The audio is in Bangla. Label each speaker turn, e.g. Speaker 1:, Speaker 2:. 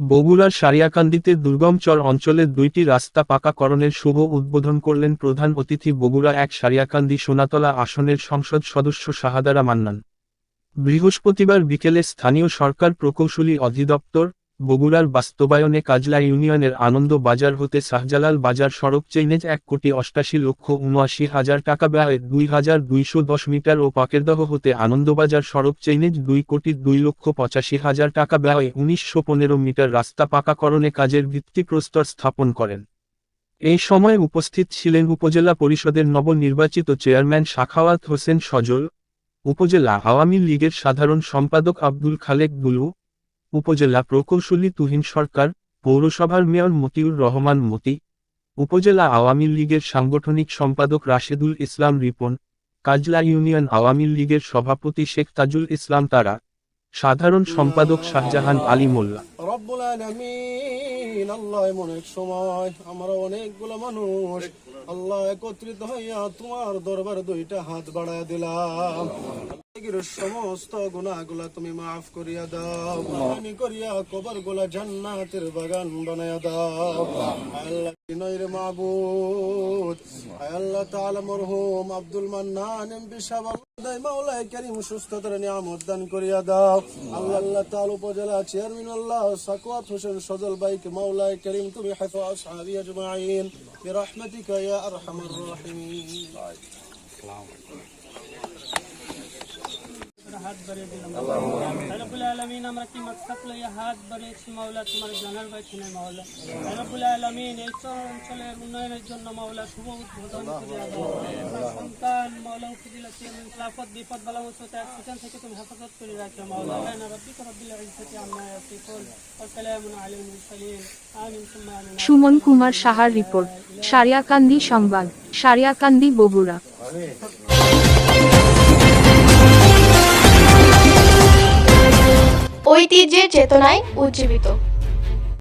Speaker 1: বগুড়ার সারিয়াকান্দিতে দুর্গম চর অঞ্চলের দুইটি রাস্তা পাকাকরণের শুভ উদ্বোধন করলেন প্রধান অতিথি বগুড়া এক সারিয়াকান্দি সোনাতলা আসনের সংসদ সদস্য শাহাদারা মান্নান। বৃহস্পতিবার বিকেলে স্থানীয় সরকার প্রকৌশলী অধিদপ্তর বগুড়ার বাস্তবায়নে কাজলা ইউনিয়নের আনন্দ বাজার হতে শাহজালাল বাজার সড়ক চেইনেজ এক কোটি অষ্টাশি লক্ষ উনআশি হাজার টাকা ব্যয়ে দুই হাজার দুইশো দশ মিটার ও পাকেরদহ হতে আনন্দবাজার সড়ক চেইনেজ দুই কোটি দুই লক্ষ পঁচাশি হাজার টাকা ব্যয়ে উনিশশো পনেরো মিটার রাস্তা পাকাকরণে কাজের ভিত্তিপ্রস্তর স্থাপন করেন। এই সময় উপস্থিত ছিলেন উপজেলা পরিষদের নবনির্বাচিত চেয়ারম্যান শাখাওয়াত হোসেন সজল, উপজেলা আওয়ামী লীগের সাধারণ সম্পাদক আব্দুল খালেক দুলু উপজেলা প্রকৌশলী তুহিন সরকার, পৌরসভার মেয়র মতিউর রহমান মতি, উপজেলা আওয়ামী লীগের সাংগঠনিক সম্পাদক রাশেদুল ইসলাম রিপন, কাজলা ইউনিয়ন আওয়ামী লীগের সভাপতি শেখ তাজুল ইসলাম তারা, সাধারণ সম্পাদক শাহজাহান আলী মোল্লা।
Speaker 2: রব্বুল আলামিন। আল্লাহ সময় আমরা অনেকগুলো মানুষ আল্লাহ একত্রিত হইয়া তোমার দরবার দুইটা হাত বাড়ায় দিলাম। সমস্ত তুমি মাফ করিয়া দাও। আমি করিয়া কবরগুলা জান্নাতের বাগান বানায়া দাও। আল্লাহ মাবুদ। আল্লাহ মরহুম আব্দুল মান্নান এমপি সাহেব মাওলাই করিম সুস্থতার নিয়ামত দান করিয়া দাও। আল্লাহ আল্লাহ উপজেলা চেয়ারম্যান আল্লাহ خطوات حسين صدل بيك مولاي كريم تمي حيث أصحابي أجمعين. برحمتك يا أرحم الراحمين.
Speaker 3: হাত বাড়িয়ে দিলাম। রব্বুল আলামিন আমরা কি মাকসাদ লইয়া হাত বাড়িয়েছি মাওলা? তোমার জানার বাইছিনে মাওলা। রব্বুল আলামিন এই চর অঞ্চলের উন্নয়নের জন্য মাওলা শুভ উদ্বোধন করিয়া দাও আমার সন্তান মাওলা উফিদিল খেলাফত বিপদ বালা থেকে তুমি হেফাজত করে রাখো মাওলা। আনা রব্বিকা রব্বিল ইজ্জতি আম্মা ইয়াসিফুন। ওয়া সালামুন আলাল মুরসালিন। আমিন সুম্মা আমিন
Speaker 4: সুমন কুমার সাহার রিপোর্ট সারিয়াকান্দি সংবাদ সারিয়াকান্দি বগুড়া।
Speaker 5: ঐতিহ্যের চেতনায় উজ্জীবিত।